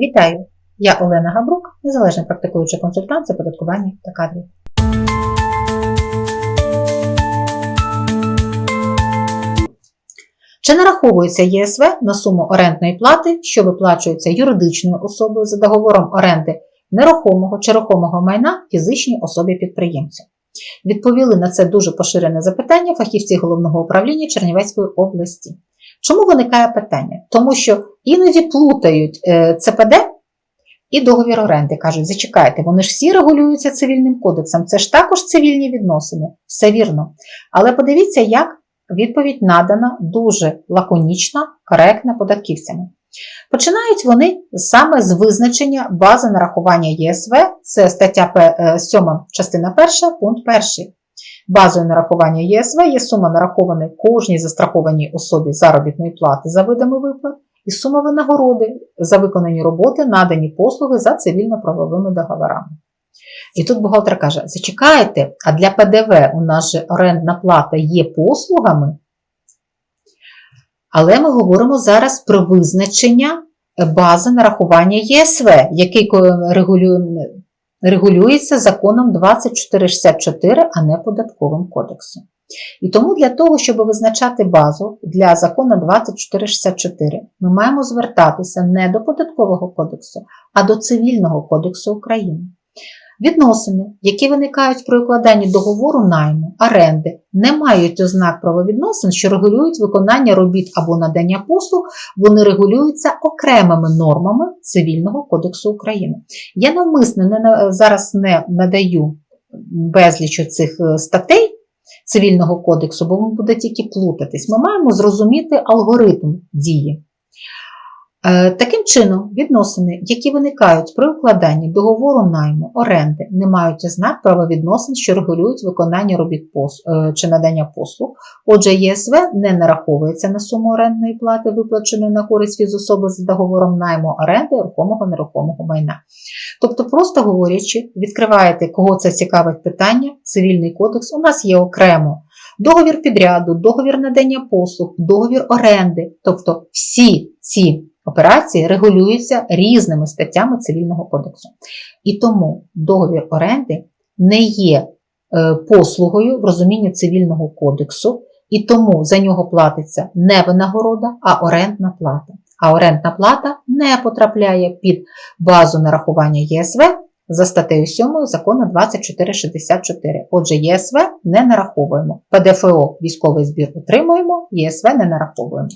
Вітаю! Я Олена Габрук, незалежний практикуючий консультант з оподаткування та кадрів. Чи нараховується ЄСВ на суму орендної плати, що виплачується юридичною особою за договором оренди нерухомого чи рухомого майна фізичній особі підприємцю? Відповіли на це дуже поширене запитання фахівці головного управління Чернівецької області. Чому виникає питання? Тому що іноді плутають е, ЦПД і договір оренди. Кажуть, зачекайте, вони ж всі регулюються цивільним кодексом, це ж також цивільні відносини. Все вірно. Але подивіться, як відповідь надана дуже лаконічна, коректна податківцями. Починають вони саме з визначення бази нарахування ЄСВ, це стаття 7, частина 1, пункт 1. Базою нарахування ЄСВ є сума нарахованої кожній застрахованій особі заробітної плати за видами виплат і сума винагороди за виконані роботи, надані послуги за цивільно-правовими договорами. І тут бухгалтер каже: зачекайте, а для ПДВ у нас же орендна плата є послугами. Але ми говоримо зараз про визначення бази нарахування ЄСВ, який регулює, регулюється законом 2464, а не податковим кодексом. І тому для того, щоб визначати базу для закону 2464, ми маємо звертатися не до податкового кодексу, а до Цивільного кодексу України. Відносини, які виникають при укладанні договору найму, оренди, не мають ознак правовідносин, що регулюють виконання робіт або надання послуг, вони регулюються окремими нормами Цивільного кодексу України. Я навмисно не, зараз не надаю безліч цих статей Цивільного кодексу, бо він буде тільки плутатись. Ми маємо зрозуміти алгоритм дії. Таким чином, відносини, які виникають при укладанні договору найму, оренди, не мають ознак правовідносин, що регулюють виконання робіт чи надання послуг. Отже, ЄСВ не нараховується на суму орендної плати, виплаченої на користь фізособи за договором найму оренди рухомого нерухомого майна. Тобто, просто говорячи, відкриваєте, кого це цікавить питання, цивільний кодекс, у нас є окремо договір підряду, договір надання послуг, договір оренди, тобто всі ці операції регулюються різними статтями Цивільного кодексу. І тому договір оренди не є е, послугою в розумінні Цивільного кодексу, і тому за нього платиться не винагорода, а орендна плата. А орендна плата не потрапляє під базу нарахування ЄСВ за статтею 7 закону 2464. Отже, ЄСВ не нараховуємо. ПДФО військовий збір отримуємо, ЄСВ не нараховуємо.